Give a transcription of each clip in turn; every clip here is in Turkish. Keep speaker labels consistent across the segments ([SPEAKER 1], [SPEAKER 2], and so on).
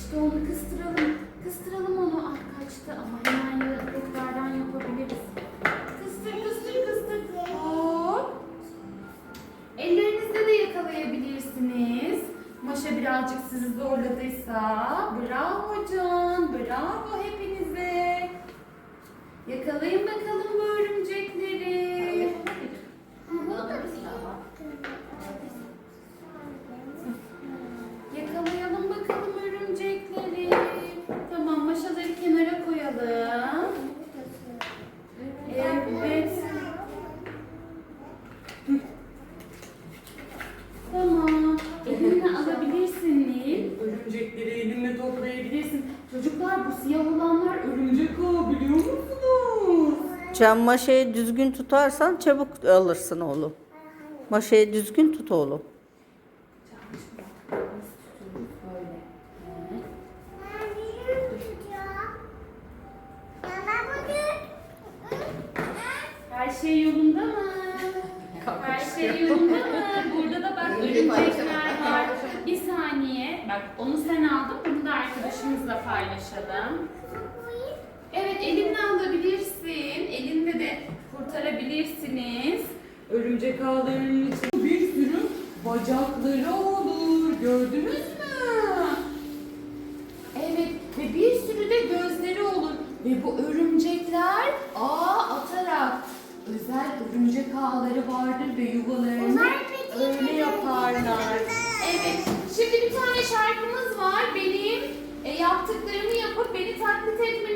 [SPEAKER 1] İşte onu kıstıralım. Kıstıralım onu. Ah kaçtı ama hemen yarın tekrardan yapabiliriz. Kıstır kıstır kıstır. Hop. Ellerinizle de yakalayabilirsiniz. Maşa birazcık sizi zorladıysa. Bravo Can. Bravo hepinize. Yakalayın bakalım bu örümcekleri. Yakalayalım
[SPEAKER 2] Can maşayı düzgün tutarsan çabuk alırsın oğlum. Maşayı düzgün tut oğlum.
[SPEAKER 1] Her şey yolunda mı? Her şey yolunda mı? Burada da bak örümcekler var. Bir saniye. Bak onu sen aldın. Bunu da arkadaşımızla paylaşalım. Evet elinle alabilirsin. Elinle de kurtarabilirsiniz. Örümcek ağlarının içinde bir sürü bacakları olur. Gördünüz mü? Evet ve bir sürü de gözleri olur. Ve bu örümcekler ağ atarak özel örümcek ağları vardır ve yuvalarını öyle yaparlar. Evet. Şimdi bir tane şarkımız var. Benim e, yaptıklarımı yapıp beni taklit etmenizi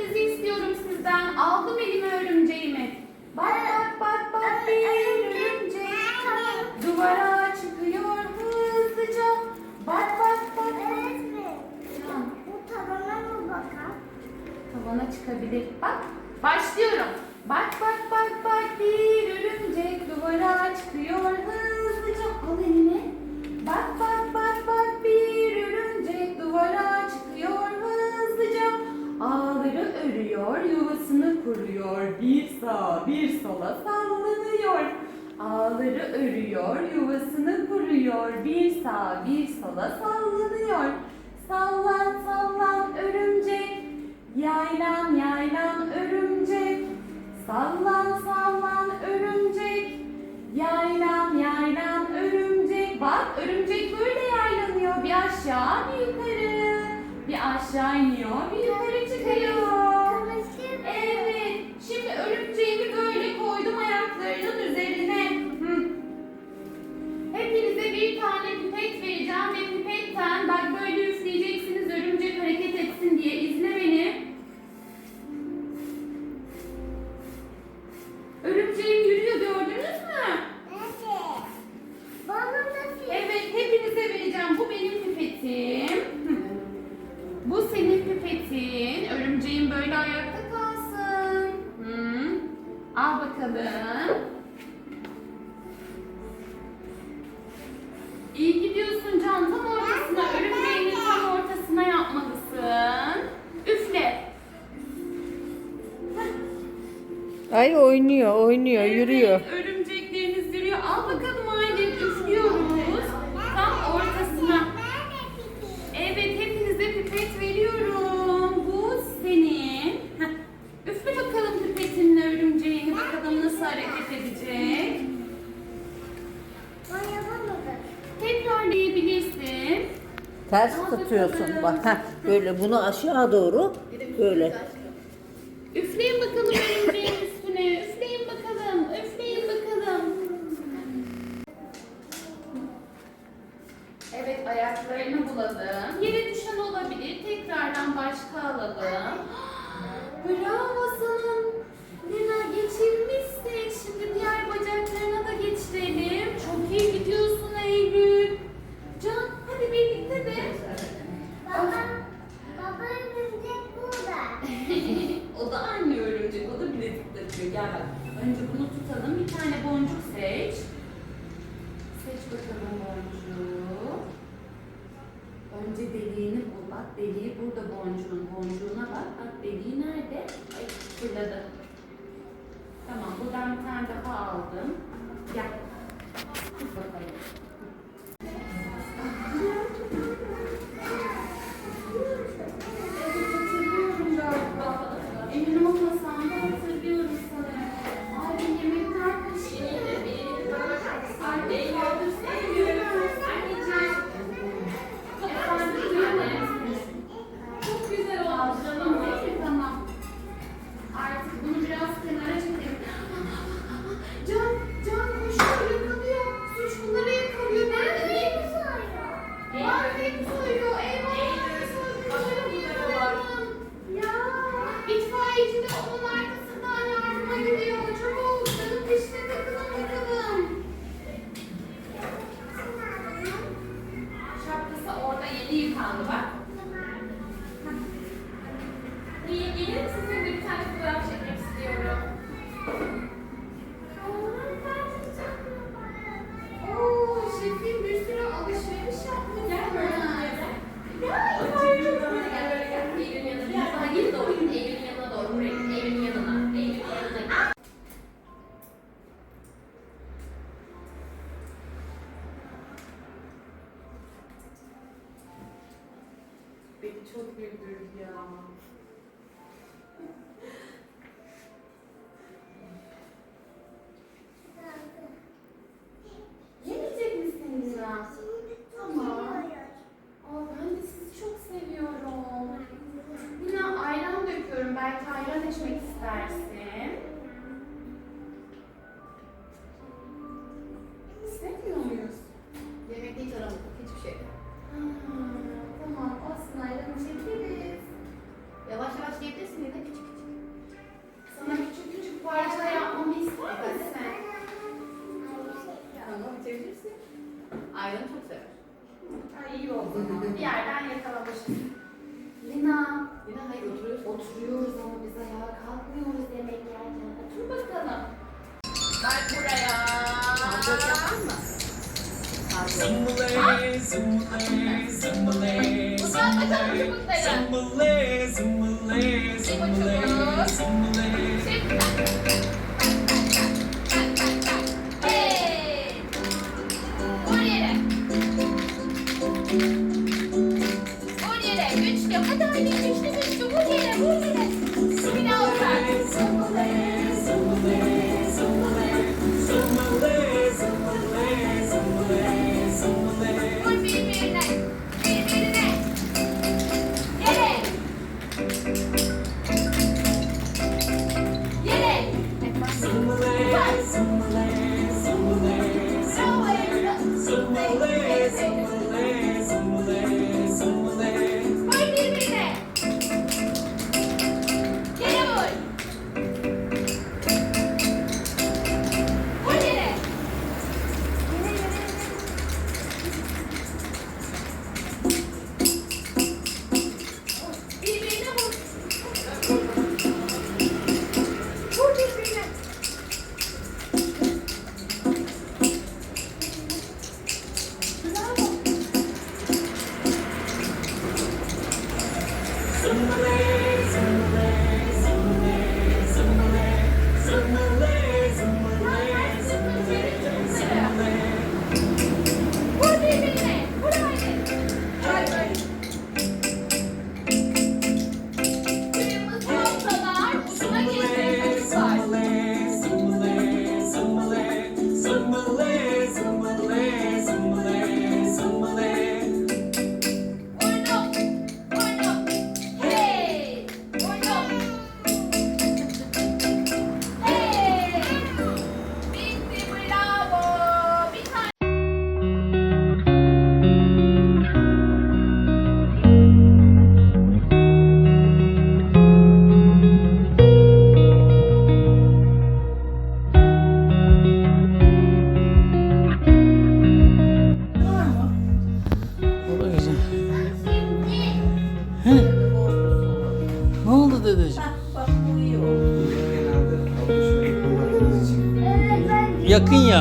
[SPEAKER 1] sizden. Aldım elime örümceğimi. Bak bak bak bak bir örümcek. Duvara çıkıyor hızlıca. Bak bak bak. Tamam. Tavana çıkabilir. Bak, başlıyorum. Bak bak bak bak bir örümcek duvara çıkıyor hızlıca. Al eline. Bak bak bak sağa bir sola sallanıyor. Ağları örüyor, yuvasını kuruyor. Bir sağa bir sola sallanıyor. Sallan sallan örümcek. Yaylan yaylan örümcek. Sallan sallan örümcek. Yaylan yaylan örümcek. Bak örümcek böyle yaylanıyor. Bir aşağı bir yukarı. Bir aşağı iniyor bir yukarı çıkıyor. Şimdi örümceğimi böyle koydum ayaklarının üzerine. Hepinize bir tane pipet vereceğim ve
[SPEAKER 2] Hayır oynuyor, oynuyor,
[SPEAKER 1] evet, yürüyor. Örümcekleriniz yürüyor. Al bakalım aile üflüyoruz. Tam ortasına. Evet hepinize pipet veriyorum. Bu senin. Heh. Üfle bakalım pipetinle örümceğini. Bakalım nasıl hareket edecek.
[SPEAKER 3] Tekrar
[SPEAKER 1] diyebilirsin.
[SPEAKER 2] Ters tutuyorsun bak. Heh, böyle bunu aşağı doğru böyle.
[SPEAKER 1] Aç bakalım boncuğu. Önce deliğini bul. Bak deliği burada boncuğun. Boncuğuna bak. Bak deliği nerede? Ay fırladı. Tamam buradan bir tane daha aldım. Gel. Tut bakalım.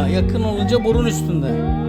[SPEAKER 4] Yakın ya. Yakın olunca burun üstünde.